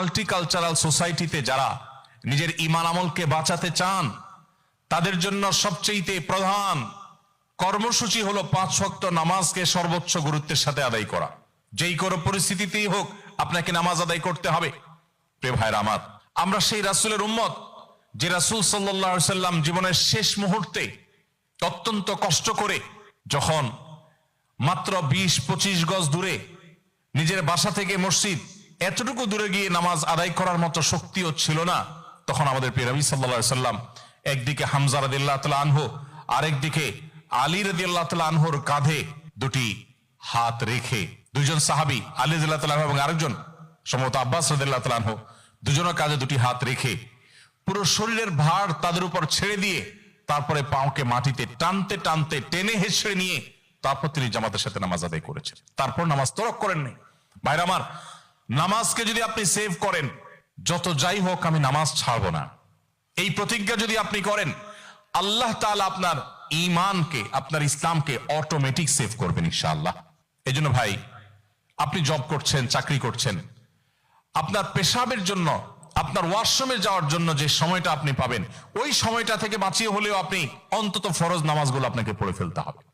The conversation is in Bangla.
মাল্টিকালচারাল সোসাইটিতে যারা নিজের ইমান আমলকে বাঁচাতে চান, তাদের জন্য সবচেয়ে প্রধান কর্মসূচি হলো পাঁচ শক্ত নামাজকে সর্বোচ্চ গুরুত্বের সাথে আদায় করা। যেই কোনো পরিস্থিতিতেই হোক আপনাকে নামাজ আদায় করতে হবে। প্রে ভাইরা আমার, আমরা সেই রাসূলের উম্মত, যে রাসূল সাল্লাল্লাহু সাল্লাম জীবনের শেষ মুহূর্তে অত্যন্ত কষ্ট করে যখন মাত্র বিশ পঁচিশ গজ দূরে নিজের বাসা থেকে মসজিদ এতটুকু দূরে গিয়ে নামাজ আদায় করার মতো শক্তিও ছিল না। তখন আমাদের পেরাবি সাল্লা সাল্লাম একদিকে হামজা রাদিল্লাহ তালা আনহু, আরেকদিকে আলী রাদিল্লাহ তালা আনহুর কাঁধে দুটি হাত রেখে দুইজন সাহাবি, আলী রাদিল্লাহ তালা এবং আরেকজন সম্ভবত আব্বাস রাদিল্লাহ তালা আনহু, দুজনের কাঁধে দুটি হাত রেখে পুরো শরীরের ভার তাদের উপর ছেড়ে দিয়ে তারপরে পাওকে মাটিতে টানতে টানতে টেনে হেসড়ে নিয়ে তারপর তিনি জামাতের সাথে নামাজ আদায় করেছেন। তারপর নামাজ তরক করেননি। ভাইরা আমার নামাজকে যদি আপনি সেভ করেন, যত যাই হোক আমি নামাজ ছাড়বো না। এই প্রতিজ্ঞা যদি আপনি করেন, আল্লাহ তাআলা আপনার ইমানকে আপনার ইসলামকে অটোমেটিক সেভ করবেন ইনশাআল্লাহ। এই জন্য ভাই, আপনি জব করছেন, চাকরি করছেন, আপনার পেশাবের জন্য, আপনার ওয়াশরুমে যাওয়ার জন্য যে সময়টা আপনি পাবেন, ওই সময়টা থেকে বাঁচিয়ে হলেও আপনি অন্তত ফরজ নামাজগুলো আপনাকে পড়ে ফেলতে হবে।